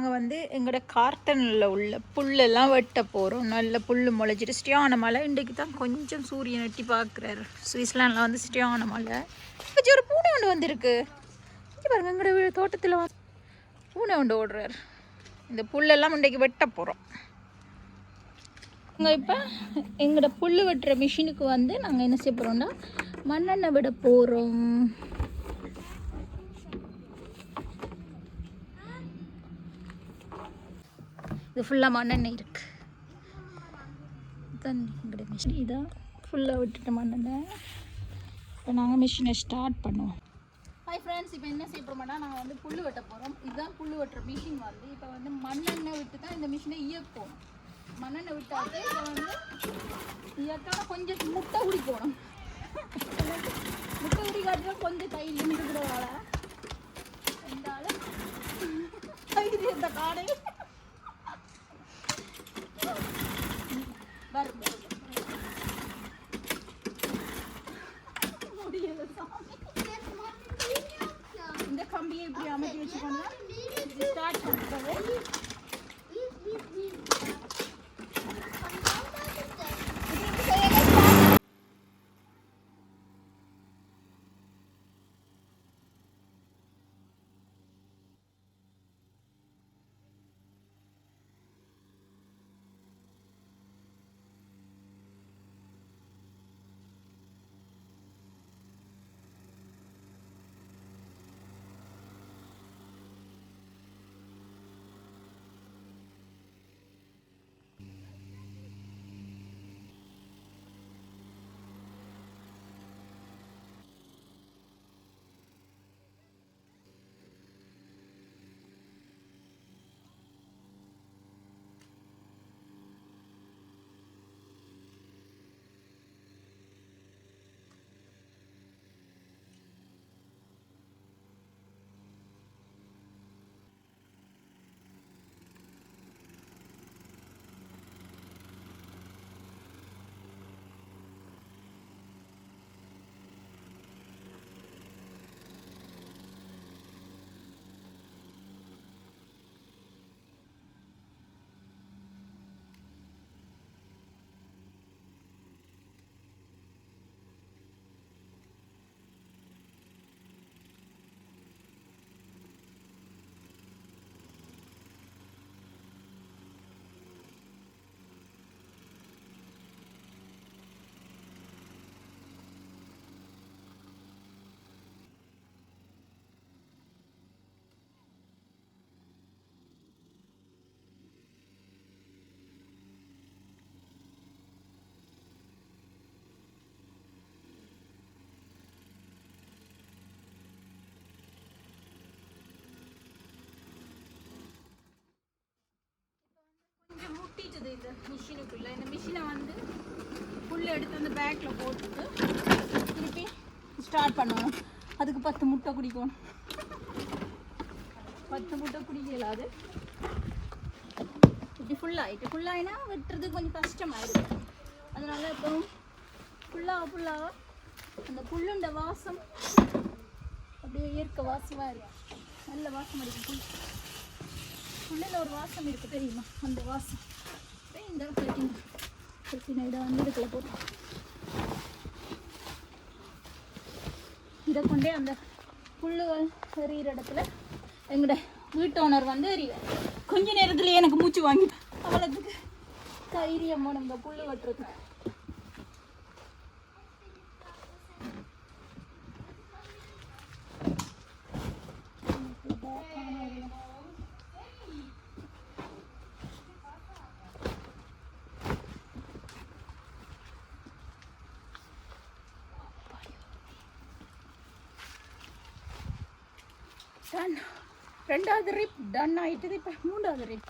நாங்கள் வந்து எங்களோட கார்ட்டனில் உள்ள புல்லெல்லாம் வெட்ட போகிறோம் நல்ல புல் முளைச்சிட்டு ஸ்டியான மலை இன்றைக்கு தான் கொஞ்சம் சூரியன் எட்டி பார்க்குறாரு. சுவிட்சர்லாண்டில் வந்து ஸ்டியான மலை வச்சு ஒரு பூனை ஒன்று வந்திருக்கு. இங்கே எங்களோட தோட்டத்தில் பூனை ஒன்று ஓடுறாரு. இந்த புல்லெல்லாம் இன்றைக்கு வெட்ட போகிறோம் நாங்கள் இப்போ எங்களோட புல் வெட்டுற மிஷினுக்கு வந்து நாங்கள் என்ன செய்ய போகிறோம்னா மண்ணெண்ணெய் விட போகிறோம் இது ஃபுல்லாக மண்ணெண்ணெய் இருக்குது தண்ணி எங்களுடைய மிஷின் இதான் ஃபுல்லாக விட்டுட்ட மண்ணெண்ணெய். இப்போ நாங்கள் மிஷினை ஸ்டார்ட் பண்ணுவோம். ஹாய் ஃப்ரெண்ட்ஸ் இப்போ என்ன செய்ய போகிறோம்னா நாங்கள் வந்து புல் வெட்ட போகிறோம் இதுதான் புல் வெட்டுற மிஷின் வந்து. இப்போ வந்து மண்ணெண்ணெய் விட்டு தான் இந்த மிஷினை இயக்கும் மண்ணெண்ணெய் விட்டாச்சு இப்போ வந்து இயக்காம கொஞ்சம் முட்டை குடிக்கணும் முட்டை குடிக்காட்டில் கொஞ்சம் தைரியம் இருக்கிற வேலை இருந்தாலும் தைரியம் இந்த காடை வரும் முடியல சாமி இந்த கம்பியை இப்படி அமைத்தி வச்சுக்கோங்க இது ஸ்டார்ட் பண்ணுறது கொஞ்சம் முட்டிட்டுது இந்த மிஷினுக்குள்ளே. இந்த மிஷினை வந்து புல் எடுத்து அந்த பேக்கில் போட்டுட்டு திருப்பி ஸ்டார்ட் பண்ணணும் அதுக்கு பத்து முட்டை குடிக்கணும் பத்து முட்டை குடிக்கல அது. இப்படி ஃபுல்லாகிட்டு ஃபுல்லாகினா வெட்டுறது கொஞ்சம் கஷ்டமாயிருக்கு அதனால இப்போ ஃபுல்லாக ஃபுல்லாக அந்த புல்லுண்ட வாசம் அப்படியே இயற்கை வாசமாக இருக்கு. நல்ல வாசம் அடிக்கும் புல். உள்ளில் ஒரு வாசம் இருக்குது தெரியுமா? அந்த வாசம். இந்த பிரச்சனை கட்டின இதை வந்து இதுக்குள்ள போட்டோம் இதை கொண்டே அந்த புல்லுகள் எறிகிற இடத்துல எங்களோட வீட்டோனர் வந்து எறிவார். கொஞ்ச நேரத்தில் எனக்கு மூச்சு வாங்கிட்டேன் அவ்வளோத்துக்கு தைரியம் நம்ம புல்லு வெட்டுறது டன் ரெண்டாவது ரிப் டன் ஆயிட்டுது. இப்போ மூன்றாவது ரிப்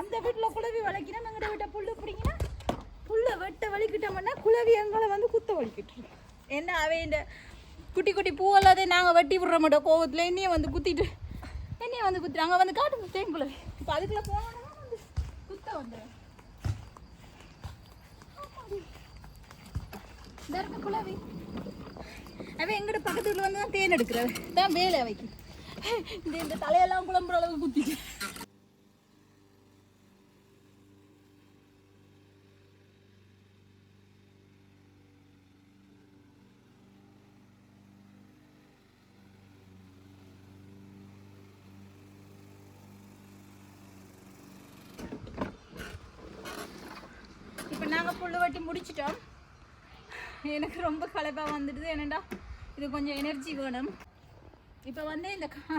அந்த வீட்டில் குழவி வளைக்கினா எங்கட வீட்டை புல்லு பிடிங்கினா புல்லை வெட்ட வலிக்கிட்டோம்னா குழவி எங்களை வந்து குத்த வலிக்கிட்டு என்ன அவை இந்த குட்டி குட்டி பூவெல்லாதே நாங்கள் வெட்டி விடுற மாட்டோம். கோவத்தில் என்னைய வந்து குத்திட்டு என்னைய வந்து குத்துட்டு. அங்கே வந்து காட்டு தேன் குழவி. இப்போ அதுக்குள்ளே போனோம்னா வந்து குத்த வந்துடும் இந்த இருக்க குழவி. அவன் எங்கிட்ட பக்கத்து வீட்டில் வந்து தான் தேன் எடுக்கிறாரு தான் வேலை அவைக்கு. இந்த இந்த தலையெல்லாம் குழம்புற அளவுக்கு குத்திட்டு இப்போ நாங்கள் புல் வட்டி முடிச்சிட்டோம். எனக்கு ரொம்ப களைப்பாக வந்துடுது. என்னடா இது கொஞ்சம் எனர்ஜி வேணும். இப்போ வந்து இந்த கா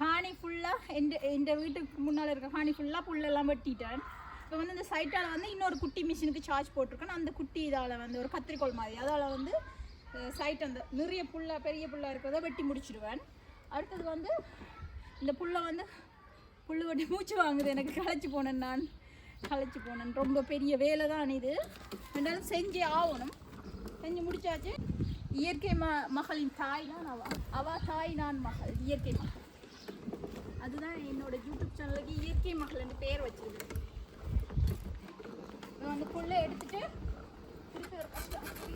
காணி ஃபுல்லாக எந்த எந்த வீட்டுக்கு முன்னால் இருக்க காணி ஃபுல்லாக புல்லெல்லாம் வெட்டிட்டேன். இப்போ வந்து இந்த சைட்டால் வந்து இன்னொரு குட்டி மிஷினுக்கு சார்ஜ் போட்டிருக்கேன். அந்த குட்டி இதால் வந்து ஒரு கத்திரிக்கோள் மாதிரி. அதால் வந்து சைட் அந்த நிறைய புல்லாக பெரிய புல்லாக இருக்கிறத வெட்டி முடிச்சிடுவேன். அடுத்தது வந்து இந்த புல்லை வந்து புல் வெட்டி மூச்சு வாங்குது. எனக்கு களைச்சி போனேன் நான். களைச்சி போனேன் ரொம்ப பெரிய வேலை தான் இது. ரெண்டாலும் செஞ்சே ஆகணும். செஞ்சு முடிச்சாச்சு. இயற்கை ம மகளின் தாய் தான் அவ. அவ தாய் நான் மகள். இயற்கை மகள். அதுதான் என்னோட யூடியூப் சேனலுக்கு இயற்கை மகள்னு பேர் வச்சிருக்கேன் நான் அந்த புல்லை எடுத்துட்டு திருப்பி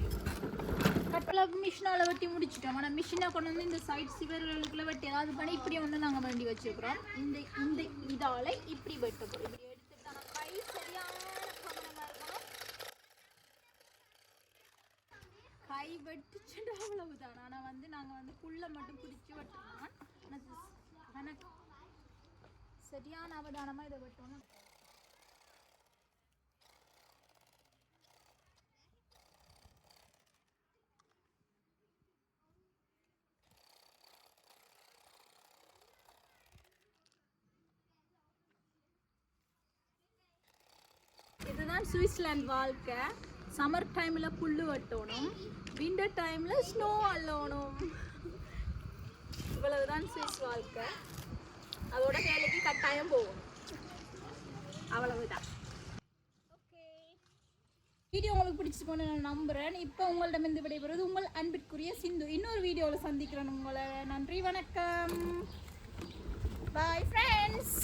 கட்டளை மிஷினால் வெட்டி முடிச்சிட்டோம். ஆனால் மிஷினை கொண்டு வந்து இந்த சைட் சிவர்களுக்குள்ள வெட்டி ஏதாவது பண்ணி இப்படி வந்து நாங்கள் வேண்டி வச்சிருக்கிறோம். இந்த இந்த இதால இப்படி வெட்ட போகிறோம் இப்படி எடுத்துட்டு நம்ம கை சரியான கவனமாக இருக்கணும் கை வெட்டுச்சுட்டு அவ்வளவுதான் ஆனால் வந்து நாங்கள் வந்து புல்லை மட்டும் பிடிச்சி வெட்டணும். எனக்கு சரியான அவதானமாக இதை வெட்டணும். இதுதான் சுவிட்சர்லாந்து வாழ்க்கை. சம்மர் டைமில் புல் வெட்டணும். விண்டர் டைமில் ஸ்னோ அள்ளணும். இவ்வளவுதான் சுவிஸ் வாழ்க்கை. அதோட வேலைக்கு கட்டாயம் போகும். அவ்வளவுதான். ஓகே. வீடியோ உங்களுக்கு பிடிச்சிருக்கோன்னு நான் நம்புகிறேன் இப்போ உங்களிடமிருந்து விடைபெறுவது உங்கள் அன்பிற்குரிய சிந்து. இன்னொரு வீடியோவில் சந்திக்கிறேன் உங்களை. நன்றி வணக்கம். Bye friends